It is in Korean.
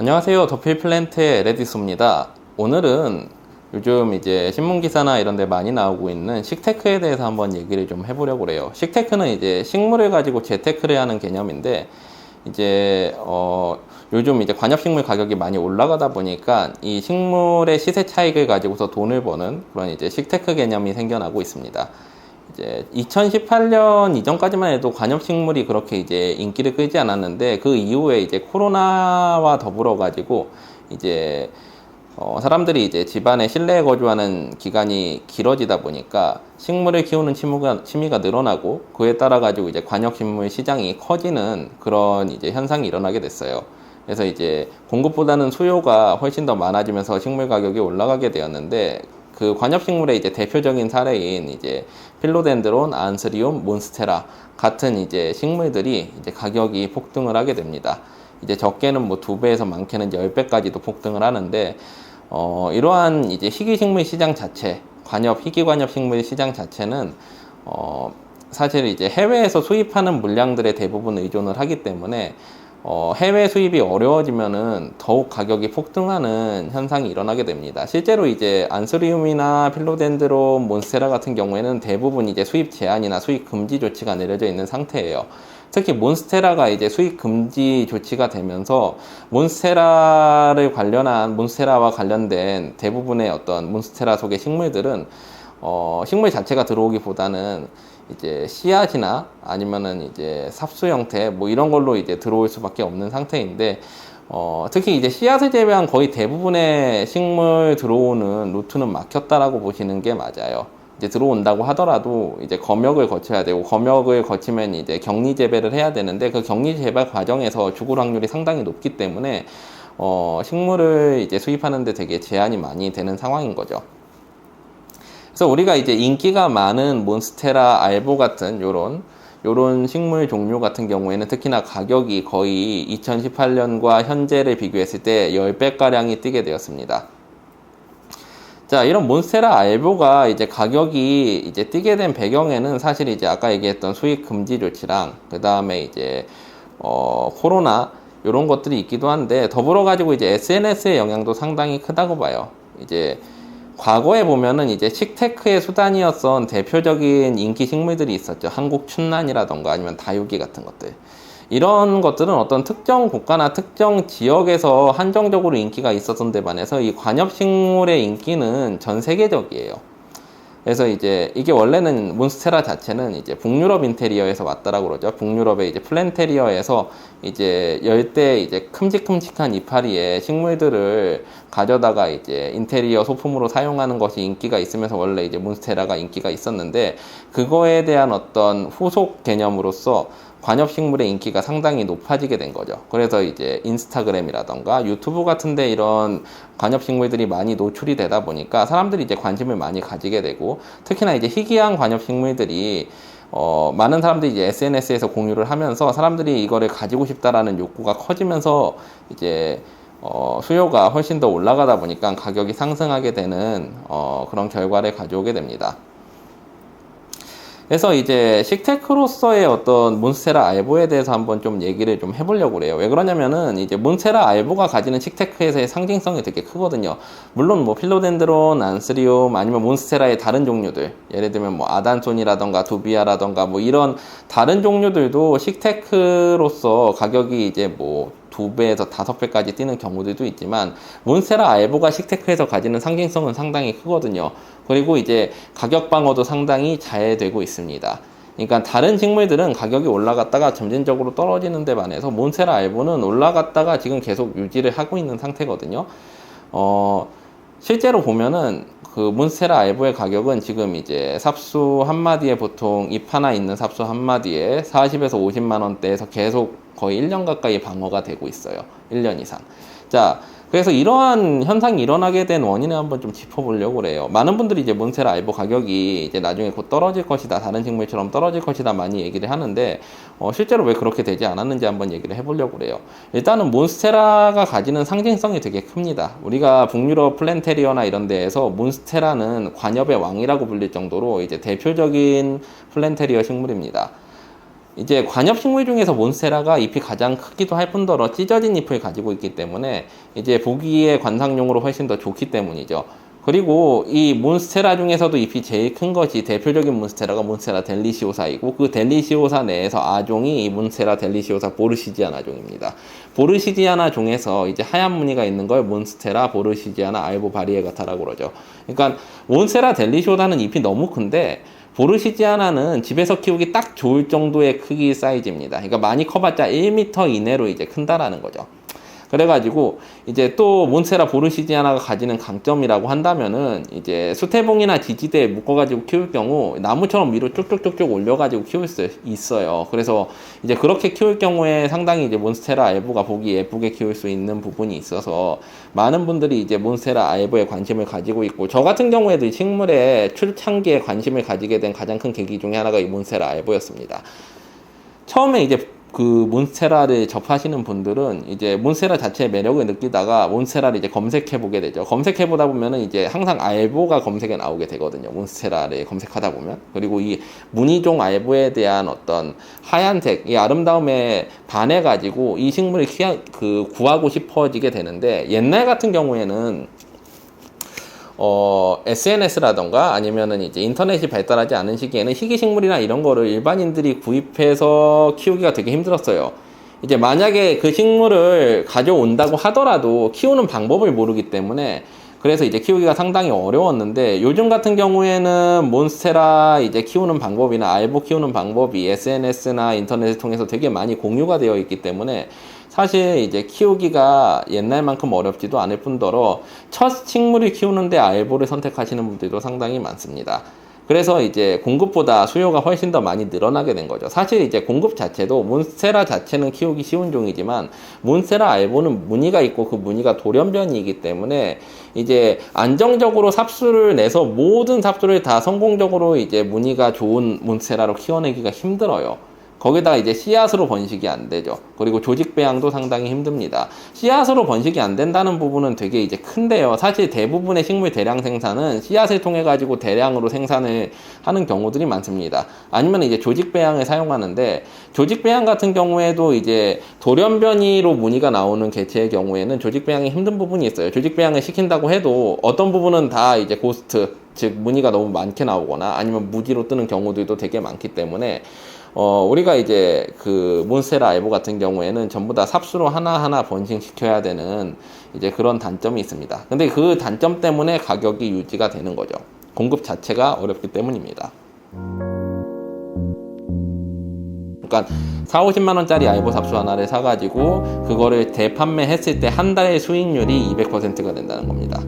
안녕하세요. 더필 플랜트의 레디스입니다. 오늘은 요즘 이제 신문 기사나 이런 데 많이 나오고 있는 식테크에 대해서 한번 얘기를 좀 해보려고 그래요. 식테크는 이제 식물을 가지고 재테크를 하는 개념인데 이제 어 요즘 이제 관엽식물 가격이 많이 올라가다 보니까 이 식물의 시세 차익을 가지고서 돈을 버는 그런 이제 식테크 개념이 생겨나고 있습니다. 이제 2018년 이전까지만 해도 관엽식물이 그렇게 이제 인기를 끌지 않았는데 그 이후에 이제 코로나와 더불어 가지고 이제 어 사람들이 이제 집안에 실내에 거주하는 기간이 길어지다 보니까 식물을 키우는 취미가, 취미가 늘어나고 그에 따라 가지고 이제 관엽식물 시장이 커지는 그런 이제 현상이 일어나게 됐어요. 그래서 이제 공급보다는 수요가 훨씬 더 많아지면서 식물 가격이 올라가게 되었는데 그 관엽식물의 이제 대표적인 사례인 이제 필로덴드론, 안스리움, 몬스테라 같은 이제 식물들이 이제 가격이 폭등을 하게 됩니다. 이제 적게는 뭐 두 배에서 많게는 열 배까지도 폭등을 하는데 어, 이러한 이제 희귀식물 시장 자체, 관엽, 희귀관엽 식물 시장 자체는 어, 사실 이제 해외에서 수입하는 물량들의 대부분 의존을 하기 때문에 어, 해외 수입이 어려워지면은 더욱 가격이 폭등하는 현상이 일어나게 됩니다. 실제로 이제 안스리움이나 필로덴드론, 몬스테라 같은 경우에는 대부분 이제 수입 제한이나 수입 금지 조치가 내려져 있는 상태예요. 특히 몬스테라가 이제 수입 금지 조치가 되면서 몬스테라를 관련한 몬스테라와 관련된 대부분의 어떤 몬스테라 속의 식물들은 어, 식물 자체가 들어오기보다는 이제 씨앗이나 아니면은 이제 삽수 형태 뭐 이런 걸로 이제 들어올 수밖에 없는 상태인데 어, 특히 이제 씨앗을 제외한 거의 대부분의 식물 들어오는 루트는 막혔다라고 보시는 게 맞아요. 이제 들어온다고 하더라도 이제 검역을 거쳐야 되고 검역을 거치면 이제 격리 재배를 해야 되는데 그 격리 재배 과정에서 죽을 확률이 상당히 높기 때문에 어, 식물을 이제 수입하는데 되게 제한이 많이 되는 상황인 거죠. 그래서 우리가 이제 인기가 많은 몬스테라 알보 같은 요런 요런 식물 종류 같은 경우에는 특히나 가격이 거의 2018년과 현재를 비교했을 때 10배가량이 뛰게 되었습니다. 자, 이런 몬스테라 알보가 이제 가격이 이제 뛰게 된 배경에는 사실 이제 아까 얘기했던 수익 금지 조치랑 그 다음에 이제 어, 코로나 이런 것들이 있기도 한데 더불어 가지고 이제 SNS의 영향도 상당히 크다고 봐요. 이제 과거에 보면은 이제 식테크의 수단이었던 대표적인 인기 식물들이 있었죠. 한국 춘란이라던가 아니면 다육이 같은 것들. 이런 것들은 어떤 특정 국가나 특정 지역에서 한정적으로 인기가 있었던 데 반해서 이 관엽식물의 인기는 전 세계적이에요. 그래서 이제 이게 원래는 몬스테라 자체는 이제 북유럽 인테리어에서 왔다라고 그러죠. 북유럽의 이제 플랜테리어에서 이제 열대 이제 큼직큼직한 이파리의 식물들을 가져다가 이제 인테리어 소품으로 사용하는 것이 인기가 있으면서 원래 이제 몬스테라가 인기가 있었는데 그거에 대한 어떤 후속 개념으로서 관엽식물의 인기가 상당히 높아지게 된 거죠. 그래서 이제 인스타그램이라던가 유튜브 같은데 이런 관엽식물들이 많이 노출이 되다 보니까 사람들이 이제 관심을 많이 가지게 되고 특히나 이제 희귀한 관엽식물들이 어, 많은 사람들이 이제 SNS에서 공유를 하면서 사람들이 이거를 가지고 싶다라는 욕구가 커지면서 이제 어, 수요가 훨씬 더 올라가다 보니까 가격이 상승하게 되는 어, 그런 결과를 가져오게 됩니다. 그래서 이제 식테크로서의 어떤 몬스테라 알보에 대해서 한번 좀 얘기를 좀 해보려고 그래요. 왜 그러냐면은 이제 몬스테라 알보가 가지는 식테크에서의 상징성이 되게 크거든요. 물론 뭐 필로덴드론, 안스리움 아니면 몬스테라의 다른 종류들 예를 들면 뭐 아단손이라던가 두비아라던가 뭐 이런 다른 종류들도 식테크로서 가격이 이제 뭐 두 배에서 다섯 배까지 뛰는 경우들도 있지만 몬스테라 알보가 식테크에서 가지는 상징성은 상당히 크거든요. 그리고 이제 가격 방어도 상당히 잘 되고 있습니다. 그러니까 다른 식물들은 가격이 올라갔다가 점진적으로 떨어지는 데 반해서 몬세라 알보는 올라갔다가 지금 계속 유지를 하고 있는 상태거든요. 어, 실제로 보면은 그 몬스테라 알보의 가격은 지금 이제 삽수 한 마디에 보통 잎 하나 있는 삽수 한 마디에 40에서 50만 원대에서 계속 거의 1년 가까이 방어가 되고 있어요. 1년 이상. 자, 그래서 이러한 현상이 일어나게 된 원인을 한번 좀 짚어보려고 그래요. 많은 분들이 이제 몬세라 알보 가격이 이제 나중에 곧 떨어질 것이다. 다른 식물처럼 떨어질 것이다. 많이 얘기를 하는데, 어, 실제로 왜 그렇게 되지 않았는지 한번 얘기를 해보려고 그래요. 일단은 몬스테라가 가지는 상징성이 되게 큽니다. 우리가 북유럽 플랜테리어나 이런 데에서 몬스테라는 관엽의 왕이라고 불릴 정도로 이제 대표적인 플랜테리어 식물입니다. 이제 관엽식물 중에서 몬스테라가 잎이 가장 크기도 할 뿐더러 찢어진 잎을 가지고 있기 때문에 이제 보기에 관상용으로 훨씬 더 좋기 때문이죠. 그리고 이 몬스테라 중에서도 잎이 제일 큰 것이 대표적인 몬스테라가 몬스테라 델리시오사이고 그 델리시오사 내에서 아종이 이 몬스테라 델리시오사 보르시지아나 종입니다. 보르시지아나 종에서 이제 하얀 무늬가 있는 걸 몬스테라 보르시지아나 알보 바리에가타라고 그러죠. 그러니까 몬스테라 델리시오사는 잎이 너무 큰데 보르시지아나는 집에서 키우기 딱 좋을 정도의 크기 사이즈입니다. 그러니까 많이 커봤자 1m 이내로 이제 큰다라는 거죠. 그래가지고 이제 또 몬세라 보르시지아나가 가지는 강점이라고 한다면은 이제 수태봉이나 지지대에 묶어가지고 키울 경우 나무처럼 위로 쭉쭉쭉쭉 올려가지고 키울 수 있어요. 그래서 이제 그렇게 키울 경우에 상당히 이제 몬스테라 알보가 보기 예쁘게 키울 수 있는 부분이 있어서 많은 분들이 이제 몬스테라 알보에 관심을 가지고 있고 저 같은 경우에도 이 식물의 출창기에 관심을 가지게 된 가장 큰 계기 중에 하나가 이 몬스테라 알보였습니다. 처음에 이제 그 몬스테라를 접하시는 분들은 이제 몬스테라 자체의 매력을 느끼다가 몬스테라를 이제 검색해 보게 되죠. 검색해 보다 보면은 이제 항상 알보가 검색에 나오게 되거든요. 몬스테라를 검색하다 보면 그리고 이 무늬종 알보에 대한 어떤 하얀색 이 아름다움에 반해 가지고 이 식물을 키하, 그 구하고 싶어지게 되는데 옛날 같은 경우에는 어, SNS라던가 아니면은 이제 인터넷이 발달하지 않은 시기에는 희귀식물이나 이런 거를 일반인들이 구입해서 키우기가 되게 힘들었어요. 이제 만약에 그 식물을 가져온다고 하더라도 키우는 방법을 모르기 때문에 그래서 이제 키우기가 상당히 어려웠는데 요즘 같은 경우에는 몬스테라 이제 키우는 방법이나 알보 키우는 방법이 SNS나 인터넷을 통해서 되게 많이 공유가 되어 있기 때문에 사실 이제 키우기가 옛날만큼 어렵지도 않을 뿐더러 첫 식물을 키우는데 알보를 선택하시는 분들도 상당히 많습니다. 그래서 이제 공급보다 수요가 훨씬 더 많이 늘어나게 된 거죠. 사실 이제 공급 자체도 몬스테라 자체는 키우기 쉬운 종이지만 몬스테라 알보는 무늬가 있고 그 무늬가 돌연변이기 때문에 이제 안정적으로 삽수를 내서 모든 삽수를 다 성공적으로 이제 무늬가 좋은 몬스테라로 키워내기가 힘들어요. 거기다 이제 씨앗으로 번식이 안 되죠. 그리고 조직 배양도 상당히 힘듭니다. 씨앗으로 번식이 안 된다는 부분은 되게 이제 큰데요. 사실 대부분의 식물 대량 생산은 씨앗을 통해 가지고 대량으로 생산을 하는 경우들이 많습니다. 아니면 이제 조직 배양을 사용하는데 조직 배양 같은 경우에도 이제 돌연변이로 무늬가 나오는 개체의 경우에는 조직 배양이 힘든 부분이 있어요. 조직 배양을 시킨다고 해도 어떤 부분은 다 이제 고스트 즉 무늬가 너무 많게 나오거나 아니면 무지로 뜨는 경우들도 되게 많기 때문에 어, 우리가 이제 그 몬스테라 알보 같은 경우에는 전부 다 삽수로 하나하나 번식시켜야 되는 이제 그런 단점이 있습니다. 근데 그 단점 때문에 가격이 유지가 되는 거죠. 공급 자체가 어렵기 때문입니다. 그러니까 4, 50만 원짜리 알보 삽수 하나를 사가지고 그거를 대판매했을 때 한 달의 수익률이 200%가 된다는 겁니다.